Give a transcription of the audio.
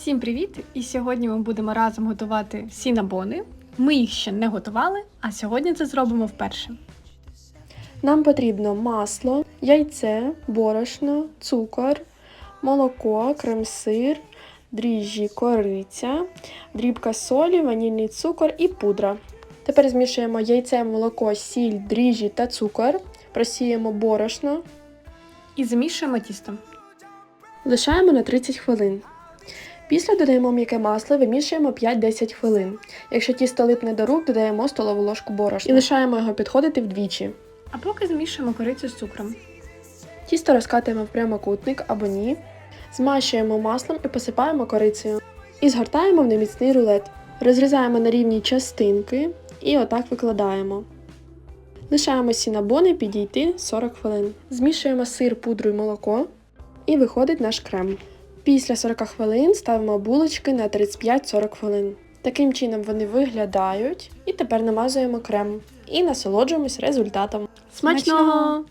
Всім привіт! І сьогодні ми будемо разом готувати сінабони. Ми їх ще не готували, а сьогодні це зробимо вперше. Нам потрібно масло, яйце, борошно, цукор, молоко, крем-сир, дріжджі, кориця, дрібка солі, ванільний цукор і пудра. Тепер змішуємо яйце, молоко, сіль, дріжджі та цукор, просіємо борошно, І замішуємо тісто. лишаємо на 30 хвилин. Після додаємо м'яке масло, вимішуємо 5-10 хвилин. Якщо тісто липне до рук, додаємо столову ложку борошна і лишаємо його підходити вдвічі. А поки змішуємо корицю з цукром. Тісто розкатуємо в прямокутник або ні. Змащуємо маслом і посипаємо корицею. І згортаємо в неміцний рулет. Розрізаємо на рівні частинки і отак викладаємо. Лишаємо сінабони підійти 40 хвилин. Змішуємо сир, пудру і молоко. І виходить наш крем. Після 40 хвилин ставимо булочки на 35-40 хвилин. Таким чином вони виглядають. І тепер намазуємо крем і насолоджуємось результатом. Смачного!